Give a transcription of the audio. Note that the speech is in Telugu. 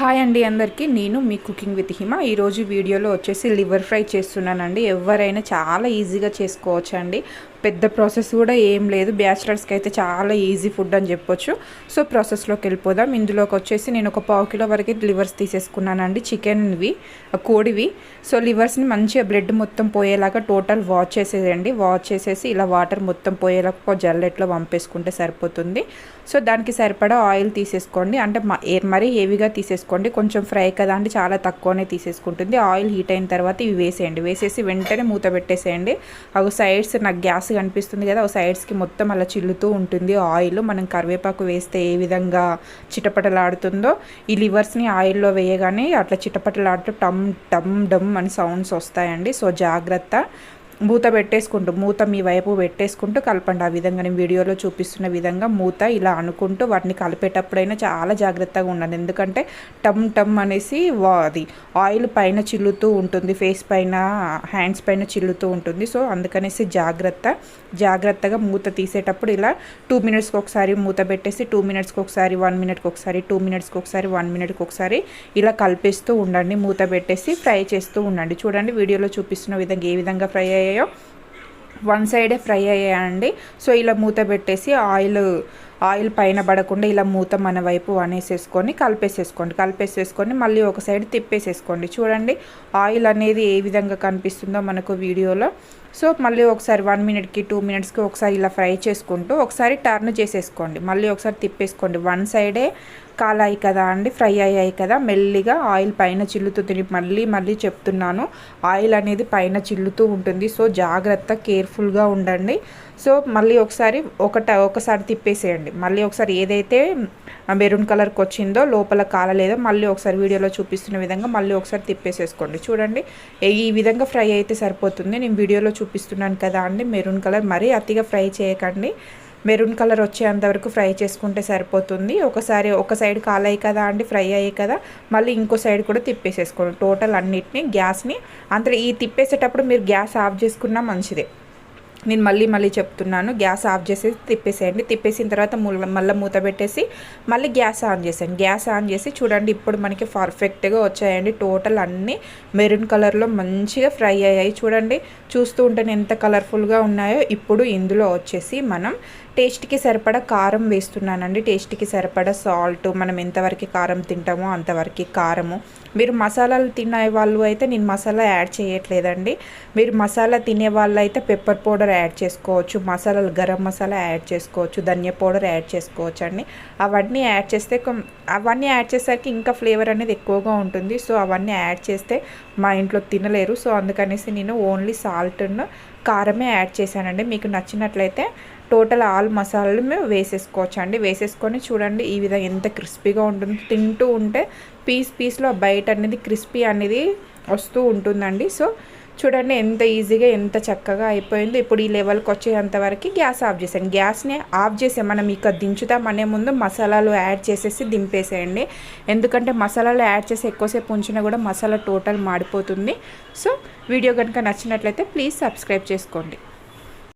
హాయ్ అండి అందరికీ. నేను మీ కుకింగ్ విత్ హిమ. ఈరోజు వీడియోలో వచ్చేసి లివర్ ఫ్రై చేస్తున్నానండి. ఎవరైనా చాలా ఈజీగా చేసుకోవచ్చు అండి పెద్ద ప్రాసెస్ కూడా ఏం లేదు. బ్యాచిలర్స్కి అయితే చాలా ఈజీ ఫుడ్ అని చెప్పొచ్చు. సో ప్రాసెస్లోకి వెళ్ళిపోదాం. ఇందులోకి వచ్చేసి నేను ఒక పావు కిలో వరకు లివర్స్ తీసేసుకున్నానండి. చికెన్వి కోడివి. సో లివర్స్ని మంచిగా బ్లడ్ మొత్తం పోయేలాగా టోటల్ వాష్ చేసేదండి వాష్ చేసేసి ఇలా వాటర్ మొత్తం పోయేలాగా జల్లెట్లో పంపేసుకుంటే సరిపోతుంది. సో దానికి సరిపడా ఆయిల్ తీసేసుకోండి. అంటే మరీ హెవీగా తీసేసుకోండి. కొంచెం ఫ్రై కదా అంటే చాలా తక్కువనే తీసేసుకుంటుంది. ఆయిల్ హీట్ అయిన తర్వాత ఇవి వేసేయండి. వేసేసి వెంటనే మూత పెట్టేసేయండి. అవి సైడ్స్ నాకు గ్యాస్ కనిపిస్తుంది కదా ఆ సైడ్స్కి మొత్తం అలా చిల్లుతూ ఉంటుంది. ఆయిల్ మనం కరివేపాకు వేస్తే ఏ విధంగా చిటపటలాడుతుందో ఈ లివర్స్ని ఆయిల్లో వేయగానే అట్లా చిటపటలాడుతూ టమ్ టమ్ డమ్ అని సౌండ్స్ వస్తాయండి. సో జాగ్రత్త. మూత పెట్టేసుకుంటూ మూత మీ వైపు పెట్టేసుకుంటూ కలపండి. ఆ విధంగా నేను వీడియోలో చూపిస్తున్న విధంగా మూత ఇలా అనుకుంటూ వాటిని కలిపేటప్పుడైనా చాలా జాగ్రత్తగా ఉండండి. ఎందుకంటే టమ్ టమ్ అనేసి అది ఆయిల్ పైన చిల్లుతూ ఉంటుంది ఫేస్ పైన హ్యాండ్స్ పైన చిల్లుతూ ఉంటుంది. సో అందుకనేసి జాగ్రత్త జాగ్రత్తగా మూత తీసేటప్పుడు ఇలా టూ మినిట్స్కి ఒకసారి మూత పెట్టేసి టూ మినిట్స్కి ఒకసారి వన్ మినిట్కి ఒకసారి టూ మినిట్స్కి ఒకసారి వన్ మినిట్కి ఒకసారి ఇలా కలిపేస్తూ ఉండండి. మూత పెట్టేసి ఫ్రై చేస్తూ ఉండండి. చూడండి వీడియోలో చూపిస్తున్న విధంగా ఏ విధంగా ఫ్రై అయ్యాయి అయ్యాయో వన్ సైడే ఫ్రై అయ్యాయండి. సో ఇలా మూత పెట్టేసి ఆయిల్ ఆయిల్ పైన పడకుండా ఇలా మూత మన వైపు అనేసేసుకొని కలిపేసేసుకోండి. కలిపేసేసుకొని మళ్ళీ ఒక సైడ్ తిప్పేసేసుకోండి. చూడండి ఆయిల్ అనేది ఏ విధంగా కనిపిస్తుందో మనకు వీడియోలో. సో మళ్ళీ ఒకసారి వన్ మినిట్కి టూ మినిట్స్కి ఒకసారి ఇలా ఫ్రై చేసుకుంటూ ఒకసారి టర్న్ చేసేసుకోండి. మళ్ళీ ఒకసారి తిప్పేసుకోండి. వన్ సైడే కాలాయి కదా అండి ఫ్రై అయ్యాయి కదా మెల్లిగా ఆయిల్ పైన చిల్లుతూ తిని మళ్ళీ మళ్ళీ చెప్తున్నాను. ఆయిల్ అనేది పైన చిల్లుతూ ఉంటుంది. సో జాగ్రత్త కేర్ఫుల్గా ఉండండి. సో మళ్ళీ ఒకసారి ఒకట ఒకసారి తిప్పేసేయండి. మళ్ళీ ఒకసారి ఏదైతే మెరూన్ కలర్కి వచ్చిందో లోపల కాలలేదో మళ్ళీ ఒకసారి వీడియోలో చూపిస్తున్న విధంగా మళ్ళీ ఒకసారి తిప్పేసేసుకోండి. చూడండి ఈ విధంగా ఫ్రై అయితే సరిపోతుంది. నేను వీడియోలో చూపిస్తున్నాను కదా అండి మెరూన్ కలర్. మరీ అతిగా ఫ్రై చేయకండి. మెరూన్ కలర్ వచ్చేంత వరకు ఫ్రై చేసుకుంటే సరిపోతుంది. ఒకసారి ఒక సైడ్ కాలాయి కదా అండి ఫ్రై అయ్యాయి కదా మళ్ళీ ఇంకో సైడ్ కూడా తిప్పేసేసుకోండి. టోటల్ అన్నిటిని గ్యాస్ని అంత ఈ తిప్పేసేటప్పుడు మీరు గ్యాస్ ఆఫ్ చేసుకున్నా మంచిదే. నేను మళ్ళీ మళ్ళీ చెప్తున్నాను గ్యాస్ ఆఫ్ చేసేసి తిప్పేసేయండి. తిప్పేసిన తర్వాత మళ్ళీ మూత పెట్టేసి మళ్ళీ గ్యాస్ ఆన్ చేసేయండి. గ్యాస్ ఆన్ చేసి చూడండి ఇప్పుడు మనకి పర్ఫెక్ట్గా వచ్చాయండి. టోటల్ అన్నీ మెరూన్ కలర్లో మంచిగా ఫ్రై అయ్యాయి. చూడండి చూస్తూ ఉంటేనే ఎంత కలర్ఫుల్గా ఉన్నాయో ఇప్పుడు ఇందులో వచ్చేసి మనం టేస్ట్కి సరిపడా కారం వేస్తున్నానండి. టేస్ట్కి సరిపడా సాల్ట్ మనం ఎంతవరకు కారం తింటామో అంతవరకు కారము. మీరు మసాలాలు తినే వాళ్ళు అయితే నేను మసాలా యాడ్ చేయట్లేదండి. మీరు మసాలా తినే వాళ్ళు అయితే పెప్పర్ పౌడర్ యాడ్ చేసుకోవచ్చు మసాలాలు గరం మసాలా యాడ్ చేసుకోవచ్చు ధనియా పౌడర్ యాడ్ చేసుకోవచ్చు అండి అవన్నీ యాడ్ చేస్తే అవన్నీ యాడ్ చేసరికి ఇంకా ఫ్లేవర్ అనేది ఎక్కువగా ఉంటుంది. సో అవన్నీ యాడ్ చేస్తే మా ఇంట్లో తినలేరు. సో అందుకనేసి నేను ఓన్లీ సాల్ట్ను కారమే యాడ్ చేశానండి. మీకు నచ్చినట్లయితే టోటల్ ఆల్ మసాలాలు మేము వేసేసుకోవచ్చు అండి వేసేసుకొని చూడండి ఈ విధంగా ఎంత క్రిస్పీగా ఉంటుంది. తింటూ ఉంటే పీస్ పీస్లో బయట అనేది క్రిస్పీ అనేది వస్తూ ఉంటుందండి. సో చూడండి ఎంత ఈజీగా ఎంత చక్కగా అయిపోయిందో. ఇప్పుడు ఈ లెవెల్కి వచ్చేంత వరకు గ్యాస్ ఆఫ్ చేసాను గ్యాస్ని ఆఫ్ చేసే మనం ఇక దించుతాం అనే ముందు మసాలాలు యాడ్ చేసేసి దింపేసేయండి. ఎందుకంటే మసాలాలు యాడ్ చేసి ఎక్కువసేపు ఉంచినా కూడా మసాలా టోటల్ మాడిపోతుంది. సో వీడియో కనుక నచ్చినట్లయితే ప్లీజ్ సబ్స్క్రైబ్ చేసుకోండి.